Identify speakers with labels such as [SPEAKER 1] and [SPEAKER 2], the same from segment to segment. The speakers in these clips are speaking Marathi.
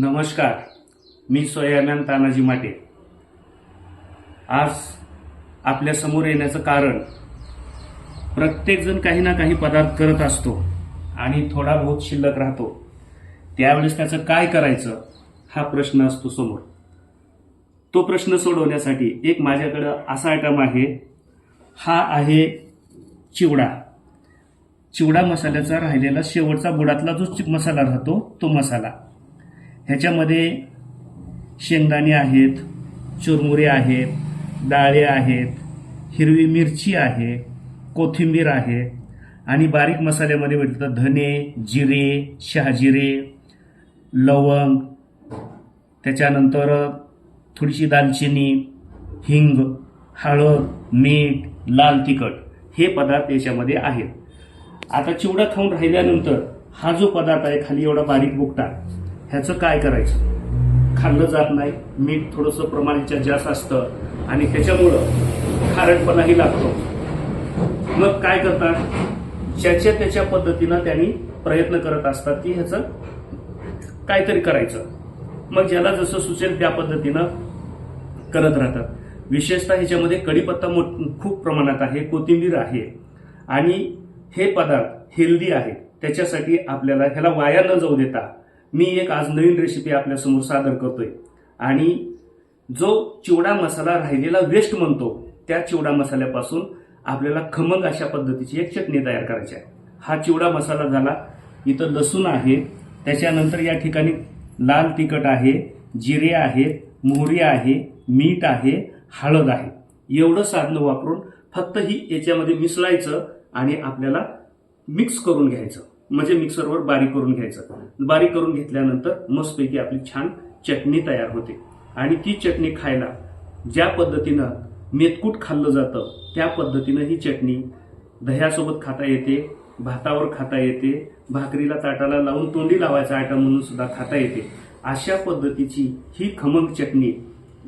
[SPEAKER 1] नमस्कार मी सोयानंद तानाजी माटे. आज आपल्यासमोर येण्याचं कारण प्रत्येकजण काही ना काही पदार्थ करत असतो आणि थोडा बहुत शिल्लक राहतो. त्यावेळेस त्याचं काय करायचं हा प्रश्न असतो समोर. तो प्रश्न सोडवण्यासाठी एक माझ्याकडं असा आयटम आहे हा आहे चिवडा. चिवडा मसाल्याचा राहिलेला शेवटचा बुडातला जो मसाला राहतो तो मसाला. ह्याच्यामध्ये शेंगदाणे आहेत चुरमुरे आहेत डाळे आहेत हिरवी मिरची आहे कोथिंबीर आहे आणि बारीक मसाल्यामध्ये म्हटलं तर धने जिरे शहाजिरे लवंग त्याच्यानंतर थोडीशी दालचिनी हिंग हळद मीठ लाल तिखट हे पदार्थ याच्यामध्ये आहेत. आता चिवडा खाऊन राहिल्यानंतर हा जो पदार्थ आहे खाली एवढा बारीक बुकटा ह्याचं काय करायचं? खाल्लं जात नाही मीठ थोडंसं प्रमाण ह्याच्यात जास्त असतं आणि ह्याच्यामुळं खारटपणाही लागतो. मग काय करतात? ज्याच्या त्याच्या पद्धतीनं त्यांनी प्रयत्न करत असतात की ह्याचं काहीतरी करायचं. मग ज्याला जसं सुचेल त्या पद्धतीनं करत राहतात. विशेषतः ह्याच्यामध्ये कढीपत्ता मो खूप प्रमाणात आहे कोथिंबीर आहे आणि हे पदार्थ हेल्दी आहे. त्याच्यासाठी आपल्याला ह्याला वाया न जाऊ देता मी एक आज नवीन रेसिपी आपल्यासमोर सादर करतोय. आणि जो चिवडा मसाला राहिलेला वेस्ट म्हणतो त्या चिवडा मसाल्यापासून आपल्याला खमंग अशा पद्धतीची एक चटणी तयार करायची आहे. हा चिवडा मसाला झाला इथं लसूण आहे त्याच्यानंतर या ठिकाणी लाल तिखट आहे जिरे आहेत मोहरी आहे मीठ आहे हळद आहे. एवढं साधनं वापरून फक्त ही याच्यामध्ये मिसळायचं आणि आपल्याला मिक्स करून घ्यायचं. म्हणजे मिक्सरवर बारीक करून घ्यायचं. बारीक करून घेतल्यानंतर मस्तपैकी आपली छान चटणी तयार होते. आणि ती चटणी खायला ज्या पद्धतीनं मेतकूट खाल्लं जातं त्या पद्धतीनं ही चटणी दह्यासोबत खाता येते भातावर खाता येते भाकरीला ताटाला लावून तोंडी लावायचा आयटम म्हणून सुद्धा खाता येते. अशा पद्धतीची ही खमंग चटणी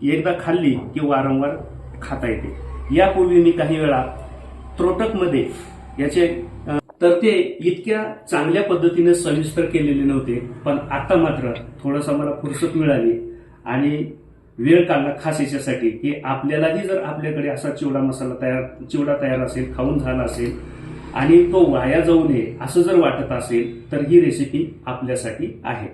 [SPEAKER 1] एकदा खाल्ली की वारंवार खाता येते. यापूर्वी मी काही वेळा त्रोटकमध्ये याचे तर ते इतक्या चांगल्या पद्धतीने सविस्तर केलेले नव्हते पण आता मात्र थोडंसं मला फुरसत मिळाली आणि वेळ काढला खास याच्यासाठी की आपल्यालाही जर आपल्याकडे असा चिवडा मसाला तयार चिवडा तयार असेल खाऊन झाला असेल आणि तो वाया जाऊ नये असं जर वाटत असेल तर ही रेसिपी आपल्यासाठी आहे.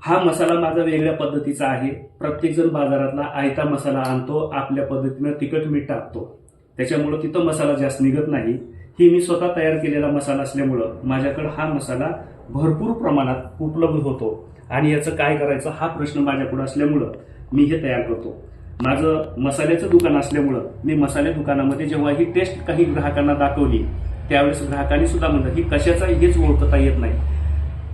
[SPEAKER 1] हा मसाला माझा वेगळ्या पद्धतीचा आहे. प्रत्येकजण बाजारातला आयता मसाला आणतो आपल्या पद्धतीनं तिखट मीठ टाकतो. त्याच्यामुळं तिथं मसाला जास्त निघत नाही. ही मी स्वतः तयार केलेला मसाला असल्यामुळं माझ्याकडं हा मसाला भरपूर प्रमाणात उपलब्ध होतो. आणि याचं काय करायचं हा प्रश्न माझ्यापुढे असल्यामुळं मी हे तयार करतो. माझं मसाल्याचं दुकान असल्यामुळं मी मसाले दुकानामध्ये जेव्हा ही टेस्ट काही ग्राहकांना दाखवली त्यावेळेस ग्राहकांनी सुद्धा म्हणलं ही कशाचा हेच ओळखता येत नाही.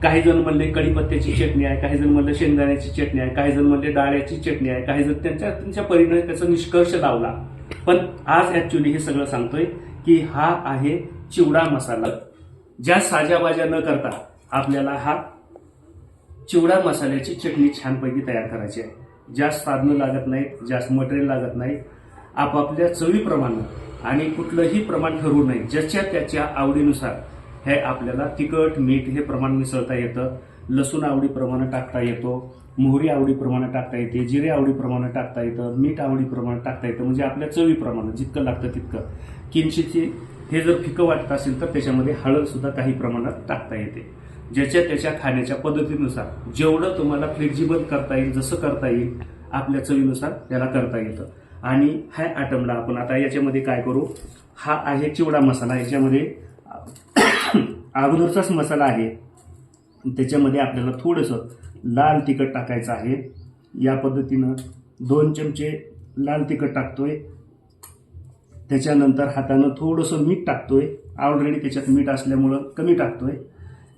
[SPEAKER 1] काही जण म्हणले कढीपत्त्याची चटणी आहे. काही जण म्हणले शेंगदाण्याची चटणी आहे. काही जण म्हणले डाळ्याची चटणी आहे. काही जण त्यांच्या त्यांच्या परीने त्याचा निष्कर्ष लावला पण आज ऍक्च्युली हे सगळं सांगतोय की हा आहे चिवडा मसाला. ज्या साजाबाजा न करता आपल्याला हा चिवडा मसाल्याची चटणी छानपैकी तयार करायची आहे. जास्त साधनं लागत नाहीत जास्त मटेरियल लागत नाही आपापल्या चवीप्रमाणे आणि कुठलंही प्रमाण ठरवू नये. ज्याच्या त्याच्या आवडीनुसार हे आपल्याला तिखट मीठ हे प्रमाण मिसळता येतं. लसूण आवडीप्रमाणे टाकता येतो. मोहरी आवडीप्रमाणे टाकता येते जिरे आवडीप्रमाणे टाकता येतं मीठ आवडीप्रमाणे टाकता येतं म्हणजे आपल्या चवीप्रमाणे जितकं लागतं तितकं. किंचितची हे जर फिकं वाटत असेल तर त्याच्यामध्ये हळदसुद्धा काही प्रमाणात टाकता येते. ज्याच्या त्याच्या खाण्याच्या पद्धतीनुसार जेवढं तुम्हाला फ्लेक्झिबल करता येईल जसं करता येईल आपल्या चवीनुसार त्याला करता येतं. आणि ह्या आयटमला आपण आता याच्यामध्ये काय करू? हा आहे चिवडा मसाला याच्यामध्ये अगोदरचाच मसाला आहे. त्याच्यामध्ये आपल्याला थोडंसं लाल तिखट टाकायचं आहे. या पद्धतीनं दोन चमचे लाल तिखट टाकतोय. त्याच्यानंतर हातानं थोडंसं मीठ टाकतोय. ऑलरेडी त्याच्यात मीठ असल्यामुळं कमी टाकतोय.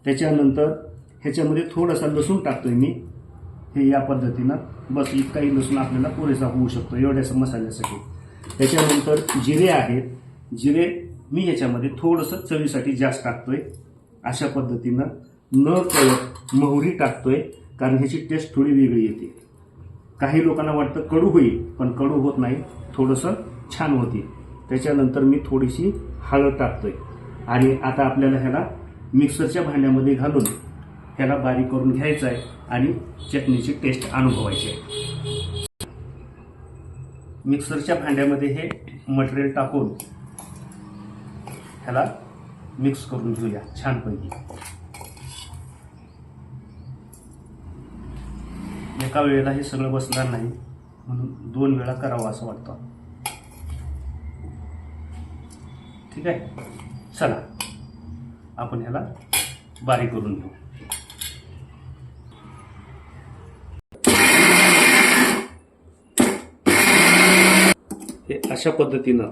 [SPEAKER 1] त्याच्यानंतर ह्याच्यामध्ये थोडासा लसूण टाकतोय मी. हे या पद्धतीनं बस इतकाही लसूण आपल्याला पुरेसा होऊ शकतो एवढ्यासा मसाल्यासाठी. त्याच्यानंतर जिरे आहेत. जिरे मी ह्याच्यामध्ये थोडंसं चवीसाठी जास्त टाकतोय. अशा पद्धतीनं न कळत मोहरी टाकतोय. कारण ह्याची टेस्ट थोडी वेगळी येते. काही लोकांना वाटतं कडू होईल पण कडू होत नाही. थोडंसं छान होते. त्याच्यानंतर मी थोडीशी हळद टाकतोय. आणि आता आपल्याला ह्याला मिक्सरच्या भांड्यामध्ये घालून ह्याला बारीक करून घ्यायचं आहे आणि चटणीची टेस्ट अनुभवायची आहे. मिक्सरच्या भांड्यामध्ये हे मटेरियल टाकून ह्याला मिक्स करून घेऊया छानपैकी. एका वेळेला हे सगळं बसणार नाही म्हणून दोन वेळा करावं असं वाटतं. ठीक आहे? चला. आपण ह्याला बारीक करून घेऊ. हे अशा पद्धतीनं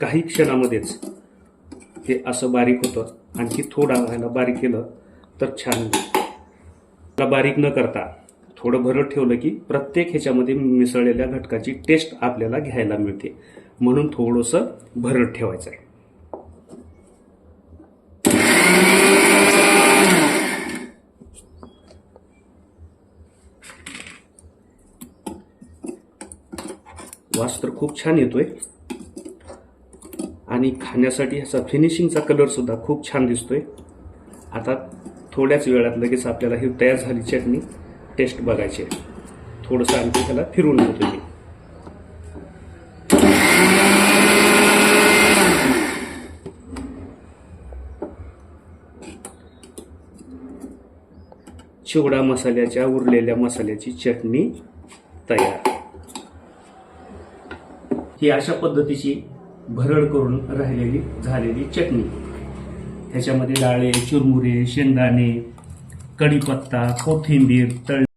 [SPEAKER 1] काही क्षणामध्येच हे असं बारीक होतं. आणखी थोडा ह्याला बारीक केलं तर छान. बारीक न करता थोडं भरत ठेवलं की प्रत्येक ह्याच्यामध्ये मिसळलेल्या घटकाची टेस्ट आपल्याला घ्यायला मिळते. म्हणून थोडंसं भरत ठेवायचं आहे. वास तर खूप छान येतोय. आणि खाण्यासाठी ह्याचा फिनिशिंगचा कलर सुद्धा खूप छान दिसतोय. आता थोड्याच वेळात लगेच आपल्याला ही तयार झाली चटणी. टेस्ट बघायची थोडंसं आणखी त्याला फिरवून घेतो मी चिवडा मसाल्याच्या उरलेल्या मसाल्याची चटणी तयार. ही अशा पद्धतीची भरड करून राहिलेली झालेली चटणी. ह्याच्यामध्ये डाळे चुरमुरे शेंगदाणे कढीपत्ता कोथिंबीर तळ